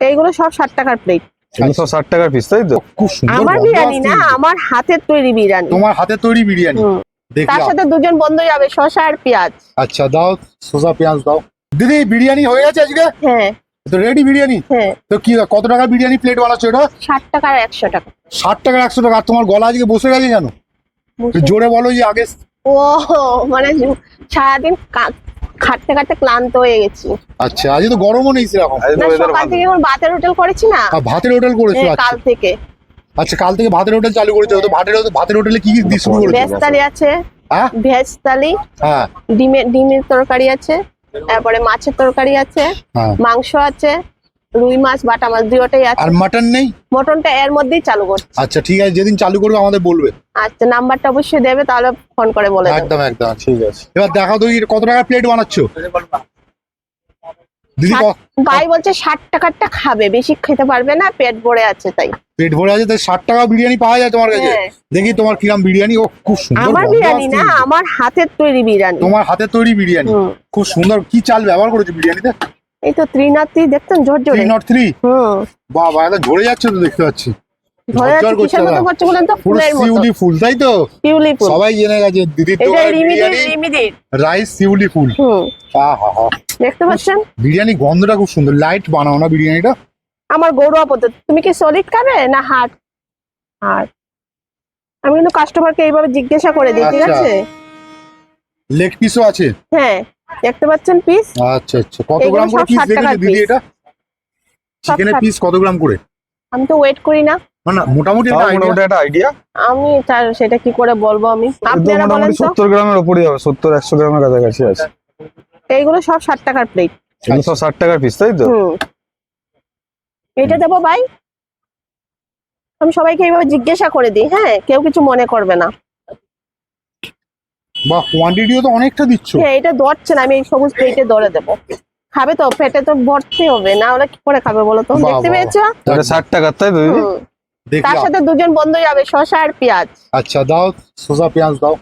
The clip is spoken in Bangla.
এইগুলো সব ষাট টাকার প্লেট তিনশো ষাট টাকার পিস তাই তো? খুব সুন্দর আমার বিরিয়ানি না আমার হাতের তৈরি বিরিয়ানি। তোমার হাতে তৈরি বিরিয়ানি? তার সাথে দুজন বন্ধু যাবে শসা আর পেঁয়াজ। আচ্ছা দাও পেঁয়াজ দাও। দিদি বিরিয়ানি হয়ে গেছে আজকে? হ্যাঁ। তো রেডি বিরিয়ানি? হ্যাঁ। তো কি কত টাকার বিরিয়ানি প্লেট বানাচ্ছো এটা? ষাট টাকা একশো টাকা। ষাট টাকা একশো টাকা। আর তোমার গলা আজকে বসে গেছে কেন? একটু জোরে বলো যে আগে। ও মানে সারাদিন কা- খাটতে খাটতে ক্লান্ত হয়ে গেছি। আচ্ছা আজ তো গরমও নেই সেরকম। না সকাল থেকে এখন ভাতের হোটেল করেছি না? ভাতের হোটেল করেছ? হ্যাঁ, আচ্ছা। কাল থেকে। আচ্ছা কাল থেকে ভাতের হোটেল চালু করেছ। তো ভাতের ভাতের হোটেলে কি কি দিয়ে শুরু করেছ? ভেজ থালি আছে হ্যাঁ? ভেজ থালি হ্যাঁ। ডিমের ডিমের তরকারি আছে তারপরে মাছের তরকারি আছে হ্যাঁ। মাংস আছে রুই মাছ বাটা মাছ দুটোই আছে। আর মাটন নেই? মটনটা এর মধ্যেই চালু করছে। আচ্ছা ঠিক আছে যেদিন চালু করবে আমাদের বলবে। আচ্ছা নাম্বারটা অবশ্যই দেবে তাহলে ফোন করে বলে দেবো। একদম একদম ঠিক আছে। এবার দেখাও তো এই কত টাকা প্লেট বানাচ্ছো? দিদি ভাই বলছে ষাট টাকারটা খাবে বেশি খেতে পারবে না পেট ভরে আছে তাই। পেট ভরে আছে তাই ষাট টাকা বিরিয়ানি পাওয়া যায় তোমার কাছে? হ্যাঁ। দেখি তোমার কিরাম বিরিয়ানি ও খুব সুন্দর আমার বিরিয়ানি না আমার হাতের তৈরি বিরিয়ানি। তোমার হাতে তৈরি বিরিয়ানি খুব সুন্দর। কি চাল ব্যবহার করেছ বিরিয়ানিতে? এই তো দেখতেন ঝোর থ্রি জোরে। Not three? হুম। বাবা এটা ঝরে যাচ্ছে তো দেখতে পাচ্ছি। ঝরঝর করছে কিসের করছে বলেন তো? ফুলের মতো। শিউলি ফুল তাই তো? শিউলি ফুল। সবাই জেনে গেছে এটা রিমিদির বিরিয়ানি রাইস শিউলি ফুল। হুম। আহা হা দেখতে পাচ্ছেন? বিরিয়ানি গন্ধটা খুব সুন্দর। লাইট বানাও না বিরিয়ানিটা। আমার গৌরব পদ্ধতি তুমি কি সলিড খাবে না হার্ড হার্ড আমি কিন্তু কাস্টমারকে এইভাবে জিজ্ঞাসা করে দিই ঠিক আচ্ছা। আছে? লেগ পিসও আছে? হ্যাঁ। দেখতে পাচ্ছেন পিস আচ্ছা আচ্ছা। কত গ্রাম করে পিস 60 দিদি এটা? চিকেনের পিস কত গ্রাম করে? আমি তো ওয়েট করি না। মোটামুটি একটা। মোটামুটি একটা আইডিয়া আমি তার সেটা কি করে বলব আমি? আপনারা বলেন তো। সত্তর গ্রামের উপরই হবে সত্তর একশো গ্রামের কাছাকাছি আছে। এইগুলো সব ষাট টাকার প্লেট টাকার পিস তাই তো? এটা দেবো ভাই? আমি সবাইকে এইভাবে জিজ্ঞাসা করে দিই হ্যাঁ? কেউ কিছু মনে করবে না। বাহ কোয়ান্টিটিও তো অনেকটা দিচ্ছ। হ্যাঁ এটা ধরছে না আমি এই সবুজ প্লেটে দড়ে দেবো। খাবে তো পেটে তো ভরতে হবে না হলে কি করে খাবে বলো তো? দেখতে পেয়েছ? এটা 60 টাকা তাই তো তার সাথে দুজন বন্ধু যাবে শসা আর পেঁয়াজ। আচ্ছা দাও শসা পেঁয়াজ দাও।